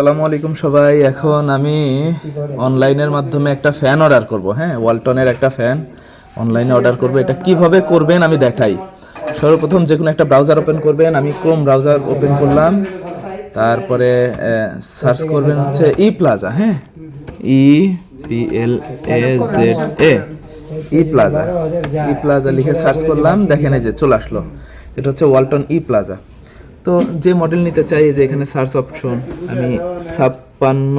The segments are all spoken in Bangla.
আসসালামু আলাইকুম সবাই, এখন আমি অনলাইনের মাধ্যমে একটা ফ্যান অর্ডার করব। হ্যাঁ ওয়ালটনের একটা ফ্যান অনলাইনে অর্ডার করব। এটা কীভাবে করবেন আমি দেখাই। সর্বপ্রথম যে কোনো একটা ব্রাউজার ওপেন করবেন। আমি ক্রোম ব্রাউজার ওপেন করলাম। তারপরে সার্চ করবেন হচ্ছে ই প্লাজা হ্যাঁ? E P L A Z A. E Plaza. E Plaza লিখে সার্চ করলাম। দেখেন এই যে চলে আসলো। এটা হচ্ছে ওয়ালটন ই প্লাজা। তো যে মডেল নিতে চাই যে এখানে সার্চ অপশন আমি ছাপ্পান্ন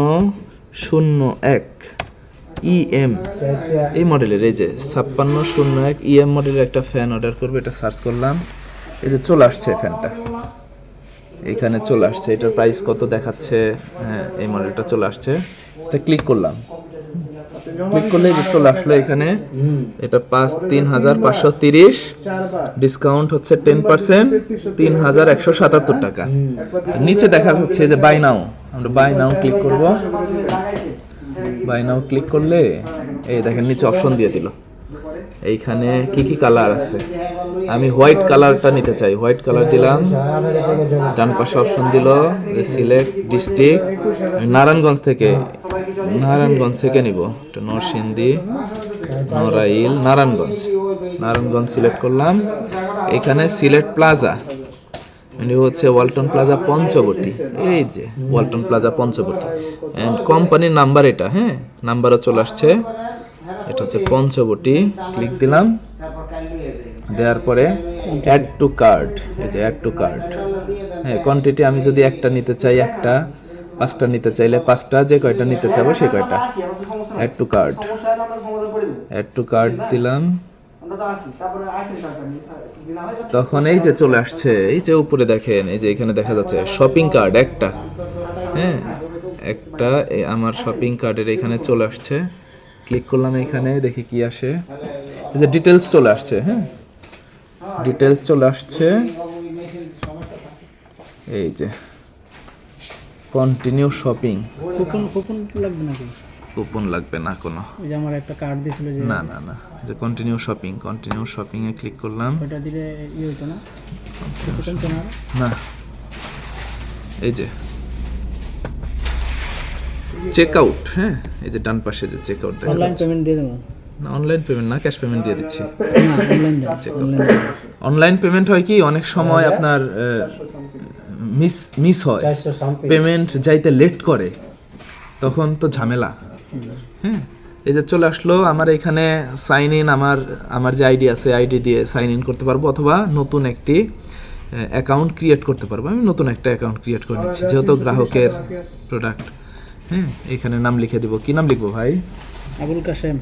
শূন্য এক ইএম এই মডেলের এই যে ছাপ্পান্ন শূন্য এক ইএম মডেলের একটা ফ্যান অর্ডার করব, এটা সার্চ করলাম। এই যে চলে আসছে ফ্যানটা এখানে চলে আসছে, এটার প্রাইস কত দেখাচ্ছে? হ্যাঁ এই মডেলটা চলে আসছে। এটা ক্লিক করলাম। ক্লিক করলে চলে আসলো এখানে। এটা পাঁচ তিন হাজার পাঁচশো তিরিশ। ডিসকাউন্ট হচ্ছে টেন পার্সেন্ট, তিন হাজার একশো সাতাত্তর টাকা। নিচে দেখা যাচ্ছে যে বাই নাও। আমরা বাই নাও ক্লিক করব। বাই নাও ক্লিক করলে এই দেখেন নিচে অপশন দিয়ে দিল। এইখানে কি কি কালার আছে? আমি হোয়াইট কালারটা নিতে চাই। হোয়াইট কালার দিলাম। ডান পাশে অপশন দিল সিলেক্ট ডিস্ট্রিক্ট নারায়ণগঞ্জ থেকে নারায়ণগঞ্জ থেকে নিব। এটা নরসিংদী, নড়াইল, নারায়ণগঞ্জ। নারায়ণগঞ্জ সিলেক্ট করলাম। এখানে সিলেট প্লাজা মানে হচ্ছে ওয়ালটন প্লাজা পঞ্চবটি। এই যে, ওয়ালটন প্লাজা পঞ্চবটি। অ্যান্ড কোম্পানির নাম্বার এটা হ্যাঁ? নাম্বারও চলে আসছে। এটা হচ্ছে পঞ্চবটি। ক্লিক দিলাম। দেওয়ার পরে অ্যাড টু কার্ড এই যে অ্যাড টু কার্ড হ্যাঁ কোয়ান্টিটি আমি যদি একটা নিতে চাই, একটা, পাঁচটা নিতে চাইলে পাঁচটা, যে কয়টা নিতে চাবো সে কয়টা। Add to card add to card দিলাম। তখন এই যে চলে আসছে, এই যে উপরে দেখেন, এই যে এখানে দেখা যাচ্ছে শপিং কার্ড একটা। হ্যাঁ একটা আমার শপিং কার্ডের এখানে চলে আসছে। ক্লিক করলাম এখানে, দেখি কি আসে। এই যে ডিটেলস চলে আসছে হ্যাঁ। ডিটেলস চলে আসছে। এই যে কন্টিনিউ শপিং কুপন কুপন লাগবে নাকি? কুপন লাগবে না কোনো। ওই যে আমার একটা কার্ড দিয়েছিল যে না না না যে কন্টিনিউ শপিং কন্টিনিউ শপিং এ ক্লিক করলাম। ওইটা দিলে ইয়ে হতো না? কিছু কমতো না না। এই যে চেক আউট হ্যাঁ? এই যে ডান পাশে যে চেক আউট অনলাইন পেমেন্ট দিয়ে দেবো। না অনলাইন পেমেন্ট না ক্যাশ পেমেন্ট দিয়ে দিচ্ছি। অনলাইন পেমেন্ট হয় কি অনেক সময় আপনার মিস মিস হয়। পেমেন্ট যাইতে লেট করে তখন তো ঝামেলা। হ্যাঁ এই যে চলে আসলো আমার এখানে সাইন ইন আমার আমার যে আইডি আছে আইডি দিয়ে সাইন ইন করতে পারব অথবা নতুন একটি অ্যাকাউন্ট ক্রিয়েট করতে পারব। আমি নতুন একটা অ্যাকাউন্ট ক্রিয়েট করে নিচ্ছি যেহেতু গ্রাহকের প্রোডাক্ট হ্যাঁ এখানে নাম লিখে দিব। কি নাম লিখব ভাই? Abul Kashem.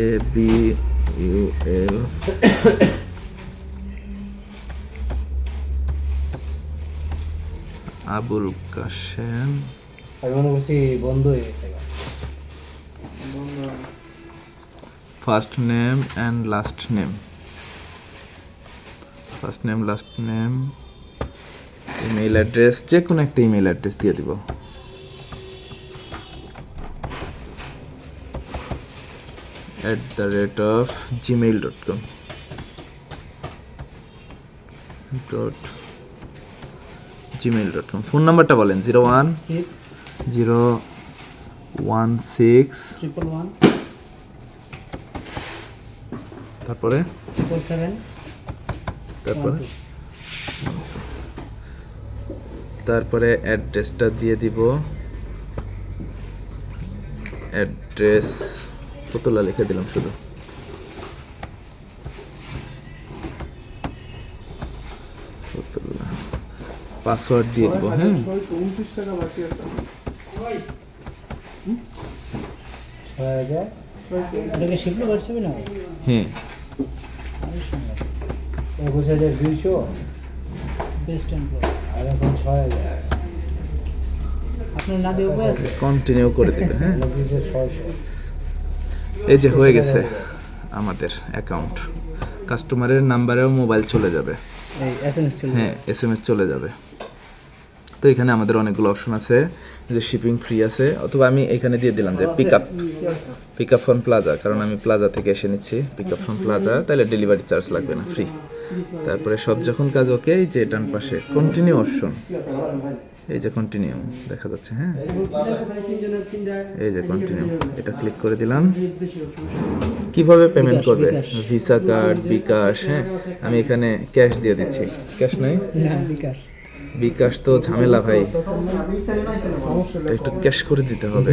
A B U L Abul Kashem. আমি মনে করছি বন্ধ হয়ে গেছে first name and last name first name last name email address যে কোনো একটা ইমেল অ্যাড্রেস দিয়ে দিব। At the rate of Gmail dot com dot Gmail dot com phone নাম্বারটা বলেন zero one six zero one six triple one তারপরে? ট্রিপল সেভেন তারপরে? তারপরে অ্যাড্রেসটা দিয়ে দিব। অ্যাড্রেস কতলা লিখে দিলাম শুধু। পাসওয়ার্ড দিয়ে দিব হ্যাঁ। হ্যাঁ। একুশ হাজার দুইশো আর এখন ছয় হাজার আপনার না দিয়ে উপায় আছে? কন্টিনিউ করে দিবে হ্যাঁ। ছয়শো। এই যে হয়ে গেছে আমাদের অ্যাকাউন্ট কাস্টমারের নাম্বারেও মোবাইল চলে যাবে। হ্যাঁ এস এম এস চলে যাবে। তো এখানে আমাদের অনেকগুলো অপশন আছে যে শিপিং ফ্রি আছে অথবা আমি এখানে দিয়ে দিলাম যে pick up pick up from plaza কারণ আমি প্লাজা থেকে এসে নিচ্ছি। পিক আপ ফ্রম প্লাজা তাহলে ডেলিভারি চার্জ লাগবে না ফ্রি তারপরে সব যখন কাজ ওকে এই যে ডান পাশে কন্টিনিউ অপশন এই যে কন্টিনিউ দেখা যাচ্ছে হ্যাঁ? এই যে কন্টিনিউ এটা ক্লিক করে দিলাম। কীভাবে পেমেন্ট করবে? ভিসা কার্ড বিকাশ হ্যাঁ? আমি এখানে ক্যাশ দিয়ে দিচ্ছি। ক্যাশ নাই? বিকাশ। বিকাশ তো ঝামেলা ভাই। একটু ক্যাশ করে দিতে হবে।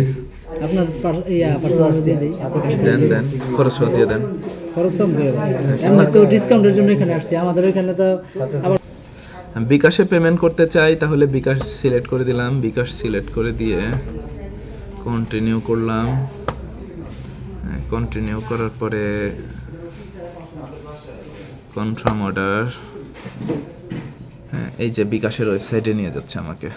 আপনার ইয়া পার্সোনাল দিয়ে দিই। দেন দেন খরচ দিয়ে দেন। খরচ কম করে ভাই। এমনি তো ডিসকাউন্টের জন্য এখানে আসছি। আমাদের এখানে তো বিকাশে পেমেন্ট করতে চাই তাহলে বিকাশ সিলেক্ট করে দিলাম। বিকাশ সিলেক্ট করে দিয়ে কন্টিনিউ করলাম। কন্টিনিউ করার পরে কনফার্ম অর্ডার হ্যাঁ এই যে বিকাশের ওয়েবসাইটে নিয়ে যাচ্ছে আমাকে।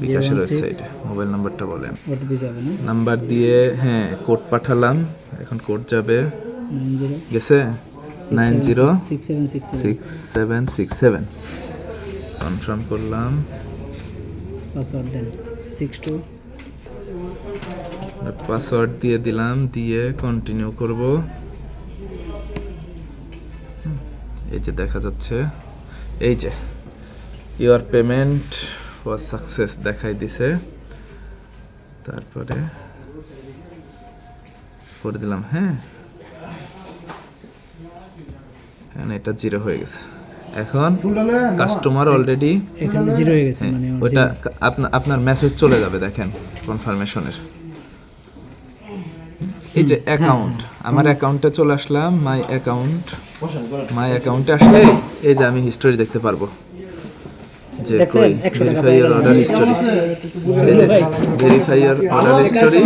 বিকাশের ওয়েবসাইটে মোবাইল নাম্বারটা বলেন। ওটিপি যাবে না? নাম্বার দিয়ে হ্যাঁ কোড পাঠালাম। এখন কোড যাবে। গেছে? Nine zero six seven six seven confirm করলাম। পাসওয়ার্ড দেন। সিক্স টু পাসওয়ার্ড দিয়ে দিলাম দিয়ে কন্টিনিউ করব। এই যে দেখা যাচ্ছে। এই যে ইউর পেমেন্ট ওয়াজ সাকসেস দেখাই দিছে। তারপরে করে দিলাম হ্যাঁ। এটা জিরো হয়ে গেছে। এখন কাস্টমার অলরেডি এখানে জিরো হয়ে গেছে মানে ওইটা zero। কা- আপনার আপনার মেসেজ চলে যাবে দেখেন কনফার্মেশনের এই যে অ্যাকাউন্ট আমার অ্যাকাউন্টে চলে আসলাম মাই অ্যাকাউন্ট মাই অ্যাকাউন্টে আসলে এই যে আমি হিস্টোরি দেখতে পারব। যে? কই? ভেরিফাই ইওর অর্ডার হিস্টোরি এই যে ভেরিফাই ইওর অর্ডার হিস্টোরি